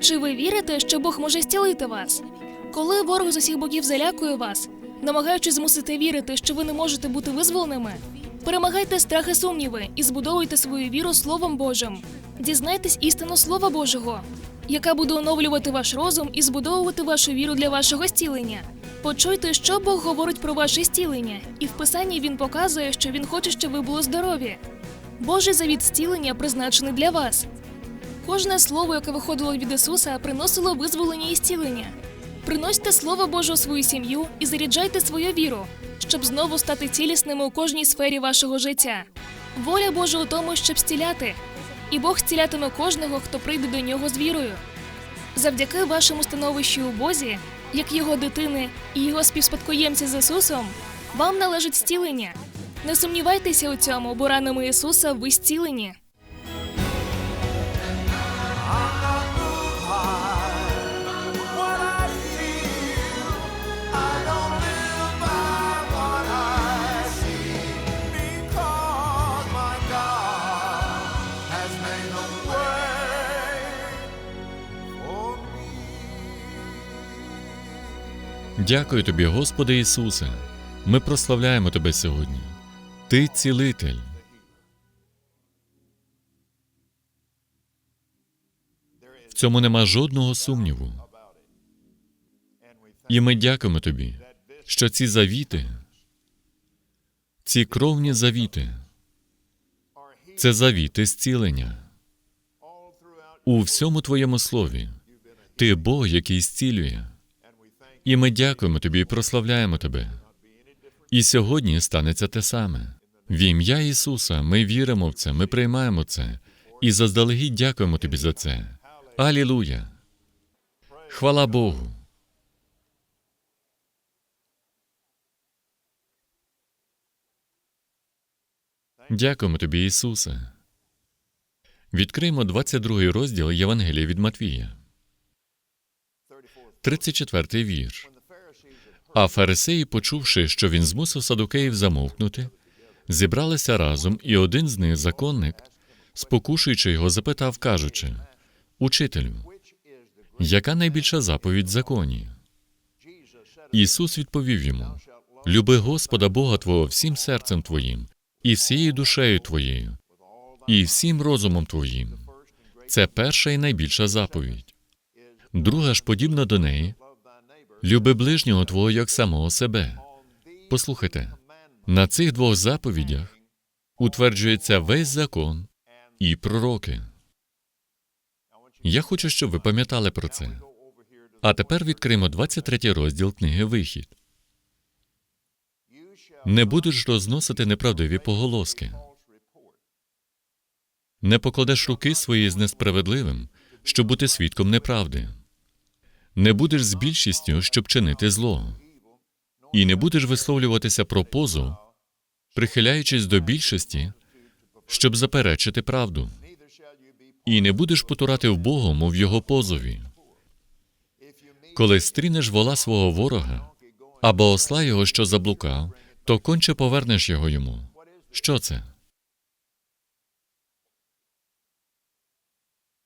Чи ви вірите, що Бог може зцілити вас? Коли ворог з усіх боків залякує вас, намагаючись змусити вірити, що ви не можете бути визволеними, перемагайте страх і сумніви і збудовуйте свою віру Словом Божим. Дізнайтесь істину Слова Божого, яка буде оновлювати ваш розум і збудовувати вашу віру для вашого зцілення. Почуйте, що Бог говорить про ваше зцілення, і в Писанні він показує, що він хоче, щоб ви були здорові. Божий завіт зцілення призначений для вас. Кожне слово, яке виходило від Ісуса, приносило визволення і зцілення. Приносьте Слово Боже у свою сім'ю і заряджайте свою віру, щоб знову стати цілісними у кожній сфері вашого життя. Воля Божа у тому, щоб зціляти, і Бог зцілятиме кожного, хто прийде до нього з вірою. Завдяки вашому становищу у Бозі, як його дитини і його співспадкоємці з Ісусом, вам належить зцілення. Не сумнівайтеся у цьому, бо ранами Ісуса ви зцілені. Дякую тобі, Господи Ісусе. Ми прославляємо Тебе сьогодні. Ти цілитель. В цьому нема жодного сумніву. І ми дякуємо тобі, що ці завіти, ці кровні завіти, це завіти зцілення. У всьому твоєму слові ти Бог, який зцілює. І ми дякуємо тобі і прославляємо тебе. І сьогодні станеться те саме. В ім'я Ісуса ми віримо в це, ми приймаємо це і заздалегідь дякуємо тобі за це. Алілуя! Хвала Богу! Дякуємо тобі, Ісусе. Відкриємо 22 розділ Євангелія від Матвія. 34 вірш. А фарисеї, почувши, що він змусив садукеїв замовкнути, зібралися разом, і один з них, законник, спокушуючи його, запитав, кажучи: Учителю, яка найбільша заповідь в законі? Ісус відповів йому: Люби Господа Бога Твого всім серцем Твоїм, і всією душею Твоєю, і всім розумом Твоїм. Це перша і найбільша заповідь. Друга ж подібна до неї люби ближнього Твого як самого себе. Послухайте, на цих двох заповідях утверджується весь закон і пророки. Я хочу, щоб ви пам'ятали про це. А тепер відкриємо 23 розділ книги Вихід. Не будеш розносити неправдиві поголоски. Не покладеш руки свої з несправедливим, щоб бути свідком неправди. Не будеш з більшістю, щоб чинити зло. І не будеш висловлюватися про позов, прихиляючись до більшості, щоб заперечити правду. І не будеш потурати в Богом в його позові. Коли стрінеш вола свого ворога або осла його, що заблукав, то конче повернеш його йому. Що це?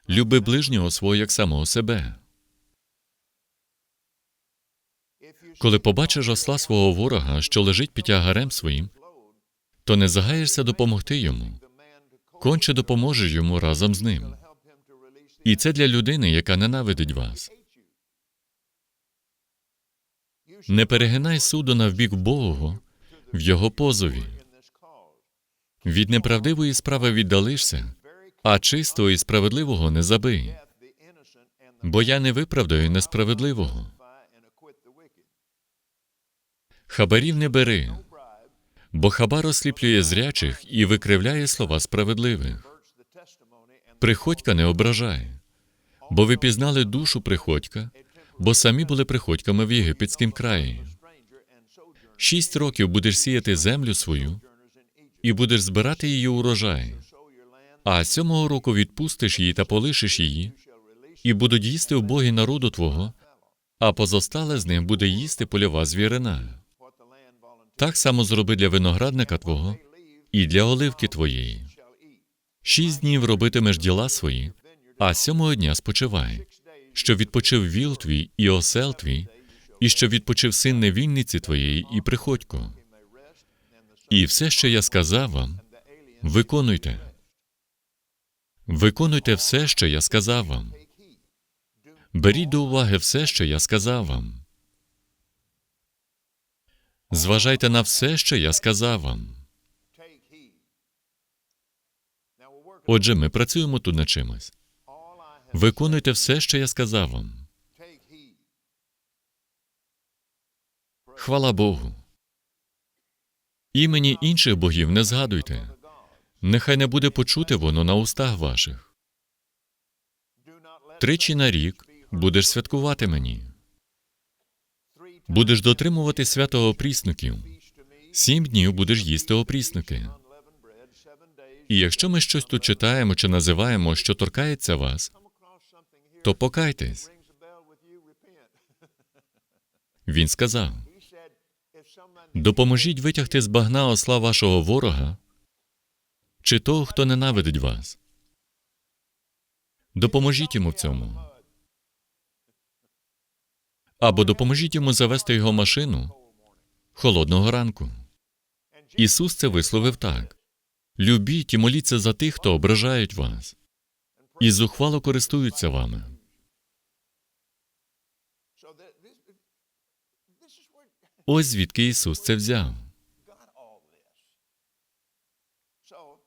Люби ближнього свого як самого себе. Коли побачиш осла свого ворога, що лежить під тягарем своїм, то не загаєшся допомогти йому, конче допоможеш йому разом з ним. І це для людини, яка ненавидить вас. Не перегинай суду навбік Богого в його позові. Від неправдивої справи віддалишся, а чистого і справедливого не забий. Бо я не виправдаю несправедливого. Хабарів не бери, бо хабар осліплює зрячих і викривляє слова справедливих. Приходька не ображай, бо ви пізнали душу приходька, бо самі були приходьками в єгипетськім краї. Шість років будеш сіяти землю свою і будеш збирати її урожай, а сьомого року відпустиш її та полишиш її, і будуть їсти убогі народу твого, а позостале з них буде їсти польова звірина. Так само зроби для виноградника твого і для оливки твоєї. Шість днів робитимеш діла свої, а сьомого дня спочивай, що відпочив віл твій і осел твій, і що відпочив син невільниці твоєї і приходько. І все, що я сказав вам, виконуйте. Виконуйте все, що я сказав вам. Беріть до уваги все, що я сказав вам. Зважайте на все, що я сказав вам. Отже, ми працюємо тут над чимось. Виконуйте все, що я сказав вам. Хвала Богу. Імені інших богів не згадуйте. Нехай не буде почуте воно на устах ваших. Тричі на рік будеш святкувати мені. Будеш дотримувати святого опріснуків. Сім днів будеш їсти опріснуки. І якщо ми щось тут читаємо чи називаємо, що торкається вас, то покайтесь. Він сказав: допоможіть витягти з багна осла вашого ворога чи того, хто ненавидить вас. Допоможіть йому в цьому. Або допоможіть йому завести його машину холодного ранку. Ісус це висловив так: любіть і моліться за тих, хто ображають вас, і зухвало користуються вами. Ось звідки Ісус це взяв.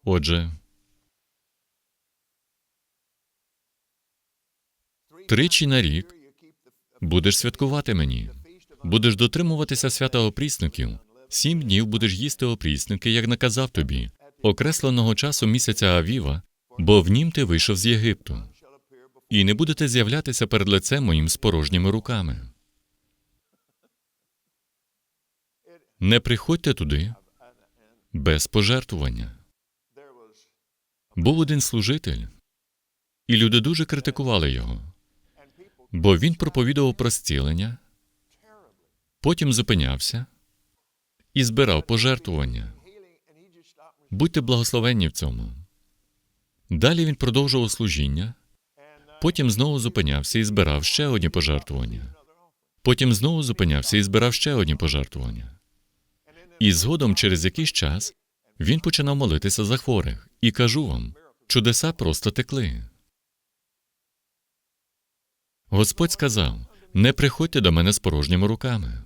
Отже, тричі на рік будеш святкувати мені, будеш дотримуватися свята опріснуків. Сім днів будеш їсти опрісники, як наказав тобі, окресленого часу місяця Авіва, бо в нім ти вийшов з Єгипту, і не будете з'являтися перед лицем моїм з порожніми руками. Не приходьте туди без пожертвування. Був один служитель, і люди дуже критикували його, бо він проповідував про зцілення, потім зупинявся і збирав пожертвування. Будьте благословенні в цьому. Далі він продовжував служіння, потім знову зупинявся і збирав ще одні пожертвування. Потім знову зупинявся і збирав ще одні пожертвування. І згодом, через якийсь час, він починав молитися за хворих, і кажу вам, чудеса просто текли. Господь сказав: не приходьте до мене з порожніми руками.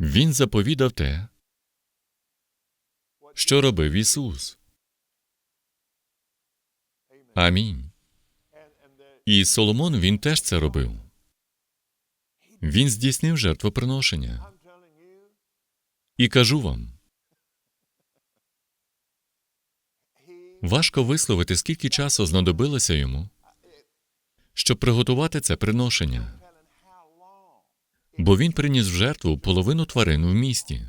Він заповідав те, що робив Ісус. Амінь. І Соломон він теж це робив. Він здійснив жертвоприношення. І кажу вам, важко висловити, скільки часу знадобилося йому, щоб приготувати це приношення. Бо він приніс в жертву половину тварин в місті.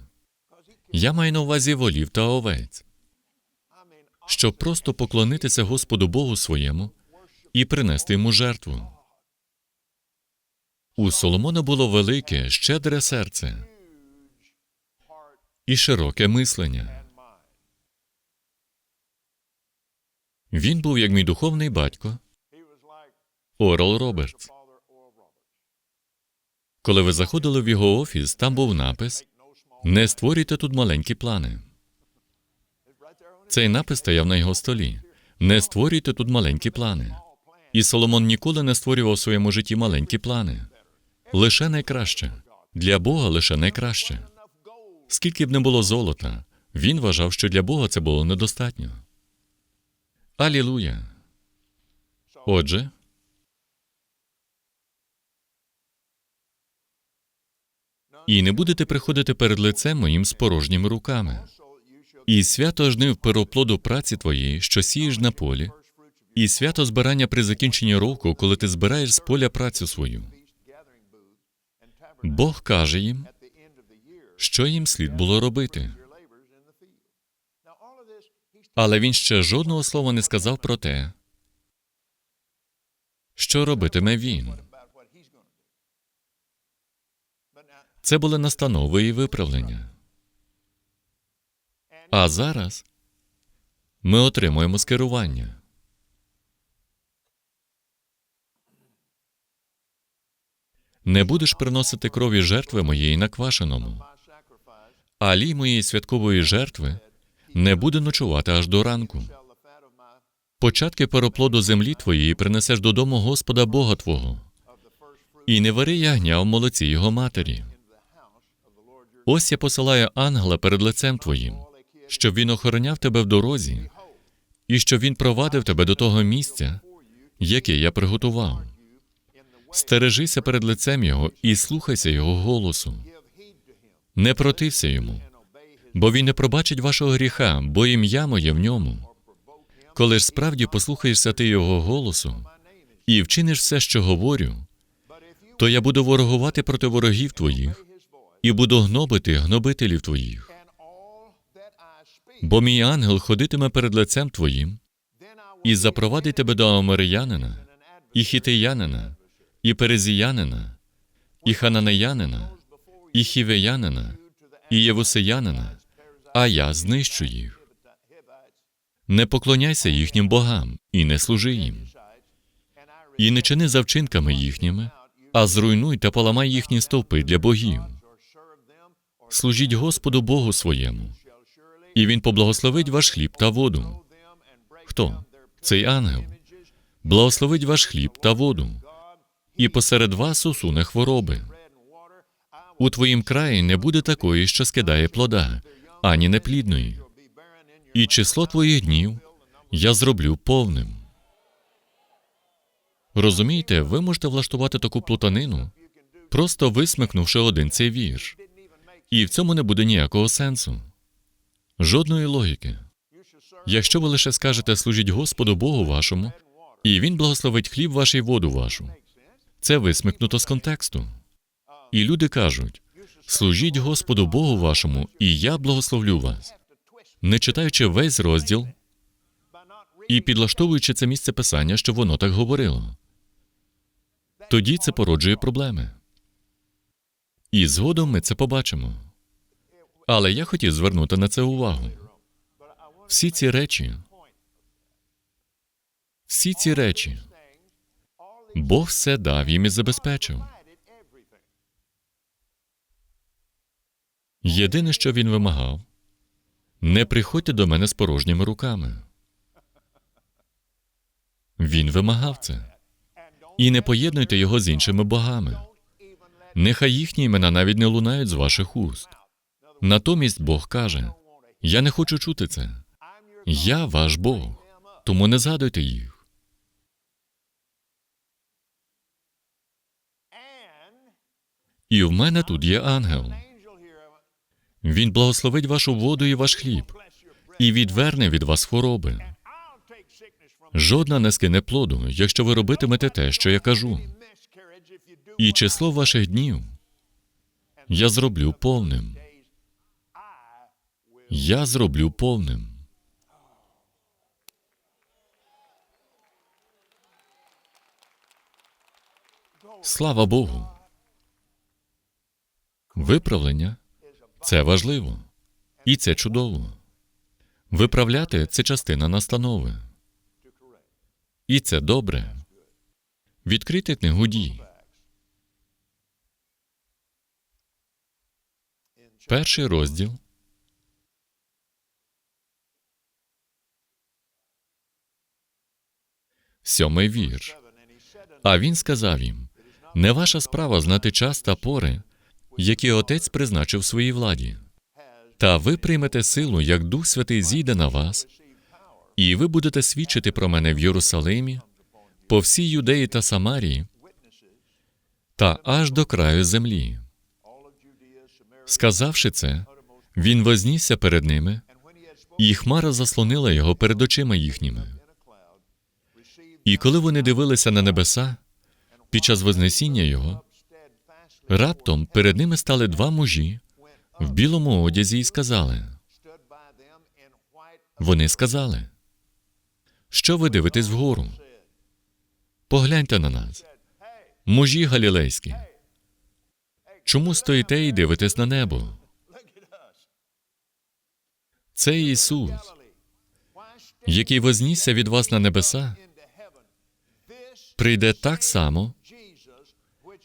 Я маю на увазі волів та овець, щоб просто поклонитися Господу Богу своєму і принести йому жертву. У Соломона було велике, щедре серце і широке мислення. Він був як мій духовний батько Орел Робертс. Коли ви заходили в його офіс, там був напис Не створюйте тут маленькі плани. Цей напис стояв на його столі. Не створюйте тут маленькі плани. І Соломон ніколи не створював в своєму житті маленькі плани. Лише найкраще. Для Бога лише найкраще. Скільки б не було золота, він вважав, що для Бога це було недостатньо. Алілуя. Отже, і не будете приходити перед лицем моїм з порожніми руками. І свято жнив пероплоду праці твоєї, що сієш на полі, і свято збирання при закінченні року, коли ти збираєш з поля працю свою. Бог каже їм, що їм слід було робити але він ще жодного слова не сказав про те, що робитиме він. Це були настанови і виправлення. А зараз ми отримуємо скерування. Не будеш приносити крові жертви моєї на квашеному, а лій моєї святкової жертви не буде ночувати аж до ранку. Початки переплоду землі твоєї принесеш додому Господа Бога Твого, і не вари ягня в молоці його матері. Ось я посилаю ангела перед лицем твоїм, щоб він охороняв тебе в дорозі, і щоб він провадив тебе до того місця, яке я приготував. Стережися перед лицем його і слухайся його голосу. Не протився йому, бо він не пробачить вашого гріха, бо ім'я моє в ньому. Коли ж справді послухаєшся ти його голосу і вчиниш все, що говорю, то я буду ворогувати проти ворогів твоїх і буду гнобити гнобителів твоїх. Бо мій ангел ходитиме перед лицем твоїм і запровадить тебе до Амариянина, і хітеянина, і перезіянина, і хананеянина, і хівеянина, і євусеянина, а я знищу їх. Не поклоняйся їхнім богам і не служи їм. І не чини за вчинками їхніми, а зруйнуй та поламай їхні стовпи для богів. Служіть Господу Богу своєму, і Він поблагословить ваш хліб та воду. Хто? Цей ангел. Благословить ваш хліб та воду, і посеред вас усуне хвороби. У твоїм краї не буде такої, що скидає плода, ані неплідної. І число твоїх днів я зроблю повним. Розумієте, ви можете влаштувати таку плутанину, просто висмикнувши один цей вірш. І в цьому не буде ніякого сенсу, жодної логіки. Якщо ви лише скажете служіть Господу Богу вашому, і Він благословить хліб ваш і воду вашу, це висмикнуто з контексту. І люди кажуть: служіть Господу Богу вашому, і я благословлю вас, не читаючи весь розділ і підлаштовуючи це місце писання, що воно так говорило. Тоді це породжує проблеми. І згодом ми це побачимо. Але я хотів звернути на це увагу. Всі ці речі, всі ці речі, Бог все дав їм і забезпечив. Єдине, що він вимагав, не приходьте до мене з порожніми руками. Він вимагав це. І не поєднуйте його з іншими богами. Нехай їхні імена навіть не лунають з ваших уст. Натомість Бог каже: Я не хочу чути це. Я ваш Бог, тому не згадуйте їх. І в мене тут є ангел. Він благословить вашу воду і ваш хліб, і відверне від вас хвороби. Жодна не скине плоду, якщо ви робитимете те, що я кажу. І число ваших днів я зроблю повним. Я зроблю повним. Слава Богу. Виправлення це важливо. І це чудово. Виправляти це частина настанови. І це добре. Відкрити книгу дій. Перший розділ. Сьомий вірш. А він сказав їм: не ваша справа знати час та пори, які отець призначив своїй владі. Та ви приймете силу, як Дух Святий зійде на вас, і ви будете свідчити про мене в Єрусалимі, по всій юдеї та Самарії, та аж до краю землі. Сказавши це, він вознісся перед ними, і хмара заслонила його перед очима їхніми. І коли вони дивилися на небеса під час Вознесіння його, раптом перед ними стали два мужі в білому одязі і сказали: Вони сказали, що ви дивитесь вгору? Погляньте на нас, мужі галілейські. Чому стоїте і дивитесь на небо? Це Ісус, який вознісся від вас на небеса, прийде так само,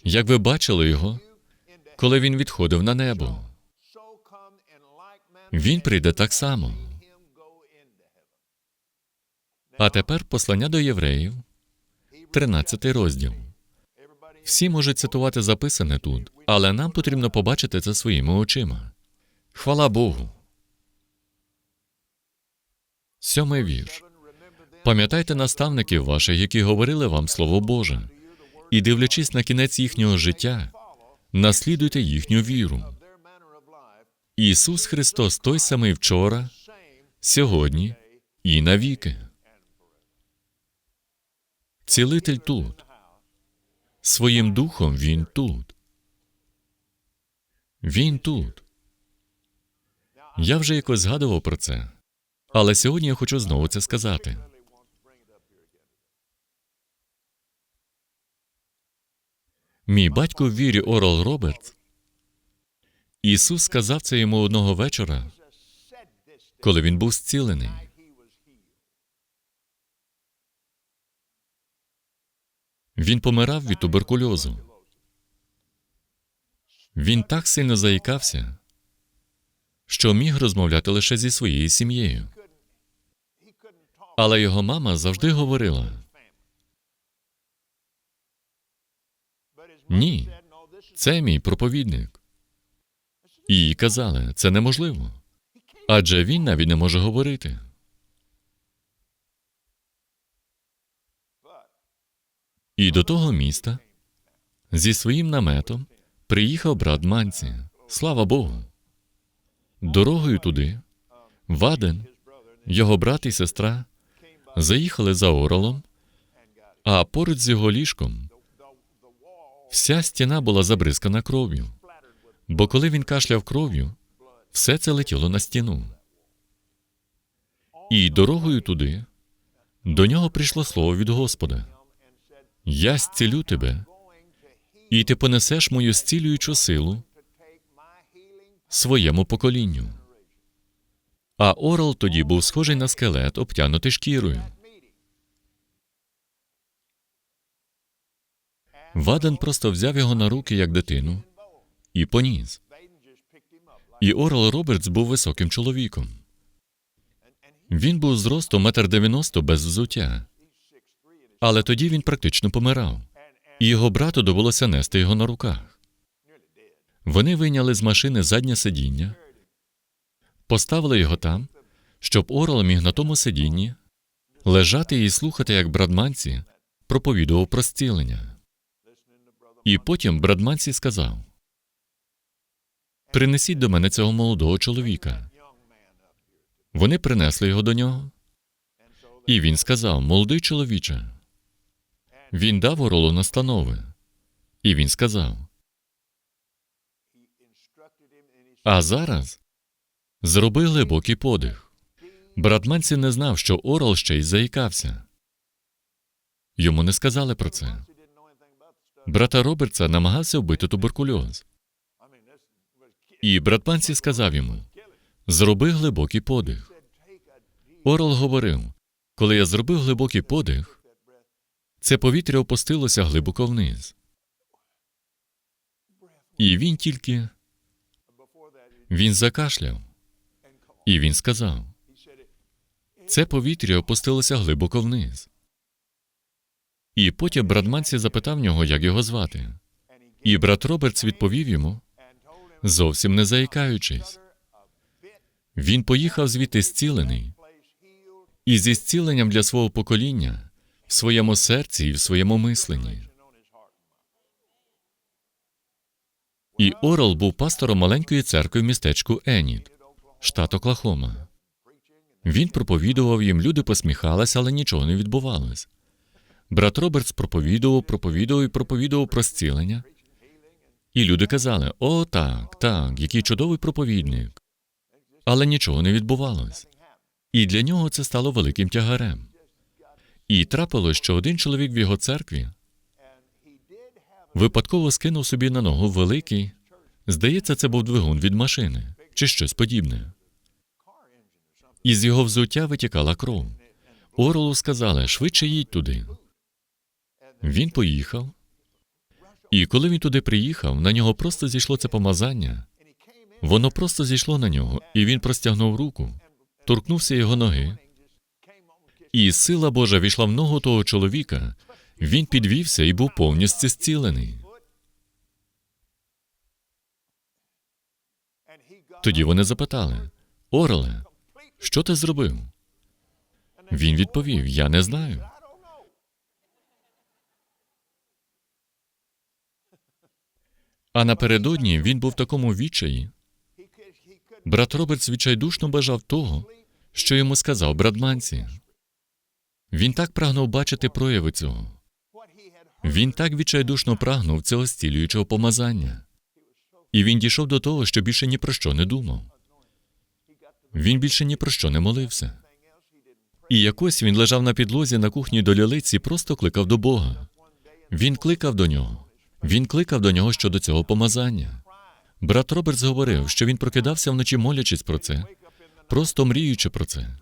Як ви бачили його, коли він відходив на небо? Він прийде так само. А тепер послання до євреїв, 13 розділ. Всі можуть цитувати записане тут, але нам потрібно побачити це своїми очима. Хвала Богу. Сьомий вірш. Пам'ятайте наставників ваших, які говорили вам Слово Боже, і дивлячись на кінець їхнього життя, наслідуйте їхню віру. Ісус Христос той самий вчора, сьогодні і навіки. Цілитель тут. Своїм духом Він тут. Він тут. Я вже якось згадував про це. Але сьогодні я хочу знову це сказати. Мій батько в вірі Орал Робертс. Ісус сказав це йому одного вечора, коли він був зцілений. Він помирав від туберкульозу. Він так сильно заїкався, що міг розмовляти лише зі своєю сім'єю. Але його мама завжди говорила: Ні, це мій проповідник. І казали, це неможливо. Адже він навіть не може говорити. І до того міста зі своїм наметом приїхав брат Манці. Слава Богу. Дорогою туди Ваден, його брат і сестра заїхали за Оралом, а поруч з його ліжком вся стіна була забризкана кров'ю. Бо коли він кашляв кров'ю, все це летіло на стіну. І дорогою туди до нього прийшло слово від Господа. Я зцілю тебе, і ти понесеш мою зцілюючу силу своєму поколінню. А Орал тоді був схожий на скелет, обтянутий шкірою. Ваден просто взяв його на руки як дитину і поніс. І Орал Робертс був високим чоловіком. Він був зросту метр дев'яносто без взуття. Але тоді він практично помирав, і його брату довелося нести його на руках. Вони вийняли з машини заднє сидіння, поставили його там, щоб Орал міг на тому сидінні лежати і слухати, як Брадманці проповідував про зцілення. І потім Брадманці сказав: Принесіть до мене цього молодого чоловіка. Вони принесли його до нього, і він сказав: Молодий чоловіче. Він дав Оролу настанови, і він сказав: А зараз зроби глибокий подих. Братманці не знав, що Орал ще й заїкався. Йому не сказали про це. Брата Робертса намагався вбити туберкульоз. І брат братманці сказав йому: Зроби глибокий подих. Орал говорив: коли я зробив глибокий подих, це повітря опустилося глибоко вниз. І він тільки він закашляв, і він сказав: це повітря опустилося глибоко вниз. І потім Брадманці запитав нього, як його звати. І брат Робертс відповів йому, зовсім не заїкаючись. Він поїхав звідти зцілений, і зі зціленням для свого покоління в своєму серці і в своєму мисленні. І Орел був пастором маленької церкви в містечку Еніт, штат Оклахома. Він проповідував їм, люди посміхалися, але нічого не відбувалось. Брат Робертс проповідував, проповідував і проповідував про зцілення. І люди казали: О, так, так, який чудовий проповідник. Але нічого не відбувалось. І для нього це стало великим тягарем. І трапилось, що один чоловік в його церкві випадково скинув собі на ногу великий, здається, це був двигун від машини чи щось подібне. Із його взуття витікала кров. Орлу сказали, швидше їдь туди. Він поїхав, І коли він туди приїхав, на нього просто зійшло це помазання. Воно просто зійшло на нього, і він простягнув руку, торкнувся його ноги, і сила Божа війшла в ногу того чоловіка. Він підвівся і був повністю зцілений. Тоді вони запитали: Орле, що ти зробив? Він відповів: Я не знаю. А напередодні він був в такому відчаї. Брат Робертс відчайдушно бажав того, що йому сказав брат Манці. Він так прагнув бачити прояви цього. Він так відчайдушно прагнув цього зцілюючого помазання. І він дійшов до того, що більше ні про що не думав. Він більше ні про що не молився. І якось він лежав на підлозі на кухні до лілиці і просто кликав до Бога. Він кликав до нього. Він кликав до нього щодо цього помазання. Брат Робертс говорив, що він прокидався вночі, молячись про це, просто мріючи про це.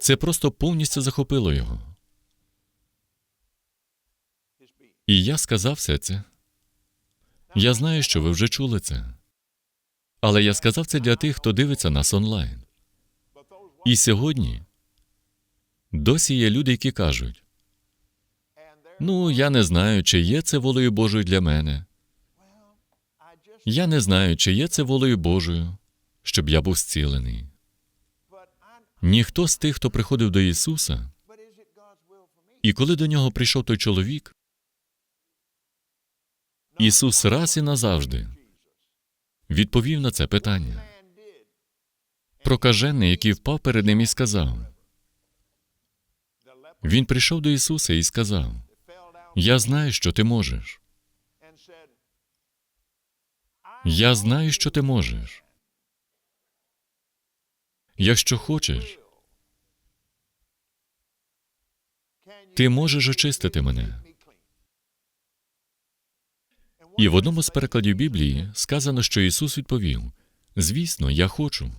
Це просто повністю захопило його. І я сказав все це. Я знаю, що ви вже чули це. Але я сказав це для тих, хто дивиться нас онлайн. І сьогодні досі є люди, які кажуть: ну, я не знаю, чи є це волею Божою для мене. Я не знаю, чи є це волею Божою, щоб я був зцілений. Ніхто з тих, хто приходив до Ісуса, і коли до нього прийшов той чоловік, Ісус раз і назавжди відповів на це питання. Прокажений, який впав перед ним і сказав. Він прийшов до Ісуса і сказав: Я знаю, що ти можеш. Я знаю, що ти можеш. Якщо хочеш, ти можеш очистити мене. І в одному з перекладів Біблії сказано, що Ісус відповів: Звісно, я хочу.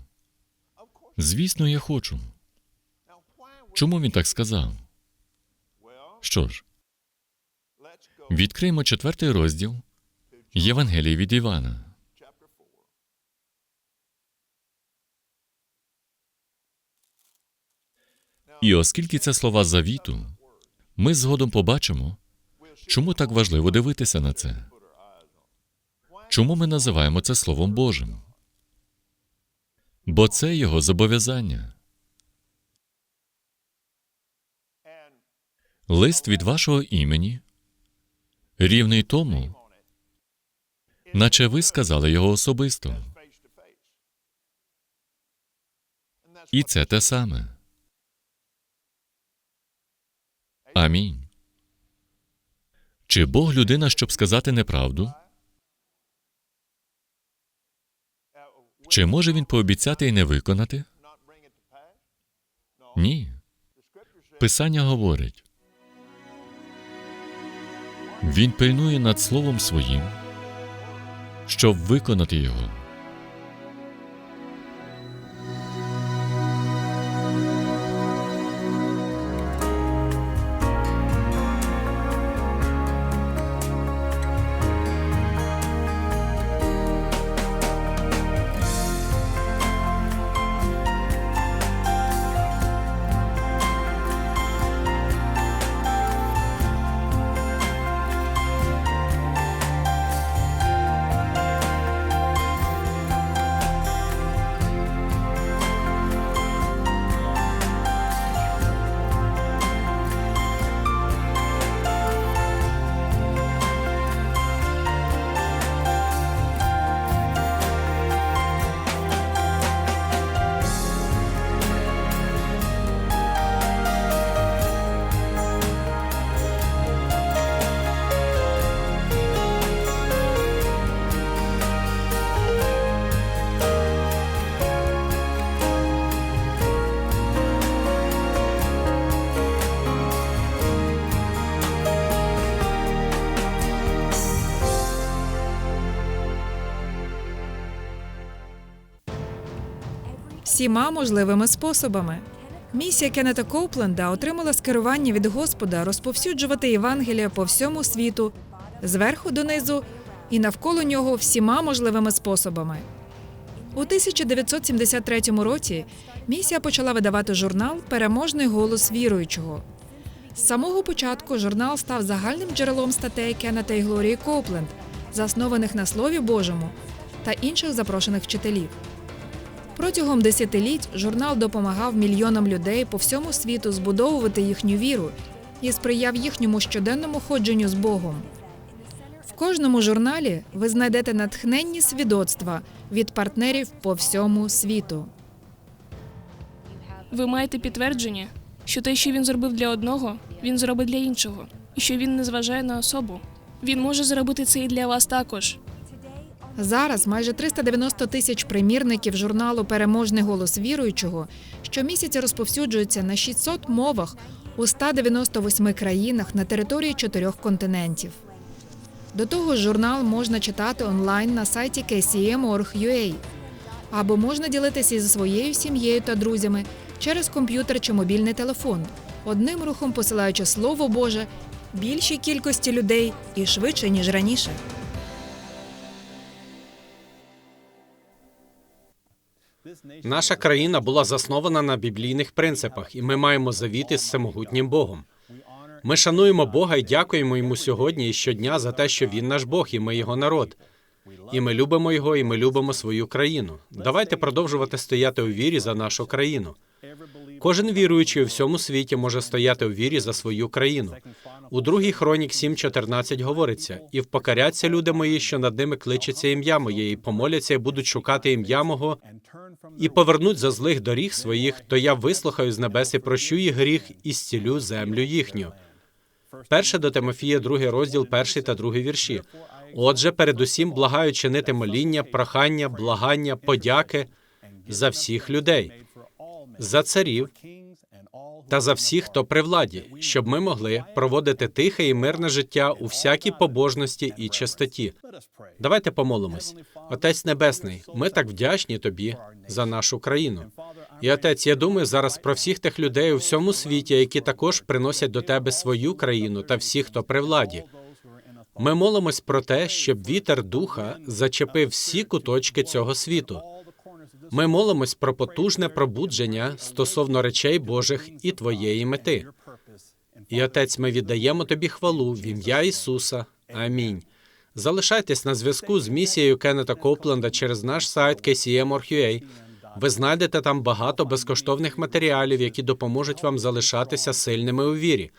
Звісно, я хочу. Чому він так сказав? Що ж, відкриємо четвертий розділ Євангелії від Івана. І оскільки це слова завіту, ми згодом побачимо, чому так важливо дивитися на це. Чому ми називаємо це Словом Божим? Бо це його зобов'язання. Лист від вашого імені рівний тому, наче ви сказали його особисто. І це те саме. Амінь. Чи Бог людина, щоб сказати неправду? Чи може він пообіцяти і не виконати? Ні. Писання говорить. Він пильнує над словом своїм, щоб виконати його. Всіма можливими способами. Місія Кеннета Коупленда отримала скерування від Господа розповсюджувати Євангелія по всьому світу зверху донизу і навколо нього всіма можливими способами. У 1973 році місія почала видавати журнал Переможний голос віруючого. З самого початку журнал став загальним джерелом статей Кеннета і Глорії Копленд, заснованих на Слові Божому та інших запрошених вчителів. Протягом десятиліть журнал допомагав мільйонам людей по всьому світу збудовувати їхню віру і сприяв їхньому щоденному ходженню з Богом. В кожному журналі ви знайдете натхненні свідоцтва від партнерів по всьому світу. Ви маєте підтвердження, що те, що він зробив для одного, він зробить для іншого, і що він не зважає на особу. Він може зробити це і для вас також. Зараз майже 390 тисяч примірників журналу Переможний голос віруючого щомісяця розповсюджуються на 600 мовах у 198 країнах на території чотирьох континентів. До того ж, журнал можна читати онлайн на сайті kcm.org.ua або можна ділитися зі своєю сім'єю та друзями через комп'ютер чи мобільний телефон, одним рухом посилаючи Слово Боже більшій кількості людей і швидше, ніж раніше. Наша країна була заснована на біблійних принципах, і ми маємо завіти з всемогутнім Богом. Ми шануємо Бога і дякуємо йому сьогодні і щодня за те, що він наш Бог, і ми його народ. І ми любимо його, і ми любимо свою країну. Давайте продовжувати стояти у вірі за нашу країну. Кожен віруючий у всьому світі може стояти у вірі за свою країну. У другій хронік 7.14 говориться: і впокаряться люди мої, що над ними кличеться ім'я моє, і помоляться, і будуть шукати ім'я мого, і повернуть за злих доріг своїх, то я вислухаю з небес і прощу їх гріх і зцілю землю їхню. Перше до Тимофія, другий розділ, перший та другий вірші. Отже, передусім благаю чинити моління, прохання, благання, подяки за всіх людей, за царів та за всіх, хто при владі, щоб ми могли проводити тихе і мирне життя у всякій побожності і чистоті. Давайте помолимось. Отець Небесний, ми так вдячні тобі за нашу країну. І отець, я думаю зараз про всіх тих людей у всьому світі, які також приносять до тебе свою країну та всіх, хто при владі. Ми молимось про те, щоб вітер духа зачепив всі куточки цього світу. Ми молимось про потужне пробудження стосовно речей Божих і твоєї мети. І отець, ми віддаємо тобі хвалу в ім'я Ісуса. Амінь. Залишайтесь на зв'язку з місією Кеннета Копленда через наш сайт kcm.org.ua. Ви знайдете там багато безкоштовних матеріалів, які допоможуть вам залишатися сильними у вірі.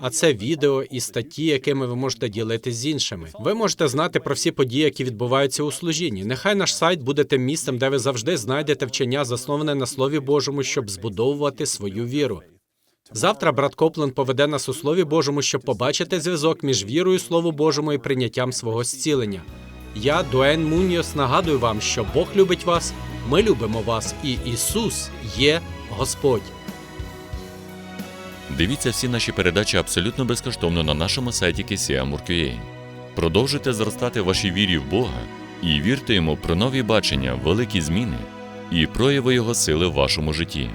А це відео і статті, якими ви можете ділитись з іншими. Ви можете знати про всі події, які відбуваються у служінні. Нехай наш сайт буде тим місцем, де ви завжди знайдете вчення, засноване на Слові Божому, щоб збудовувати свою віру. Завтра брат Копленд поведе нас у Слові Божому, щоб побачити зв'язок між вірою Слову Божому і прийняттям свого зцілення. Я, Дуен Муньос, нагадую вам, що Бог любить вас, ми любимо вас, і Ісус є Господь. Дивіться всі наші передачі абсолютно безкоштовно на нашому сайті KCM.org.ua. Продовжуйте зростати в вашій вірі в Бога і вірте йому про нові бачення, великі зміни і прояви Його сили в вашому житті.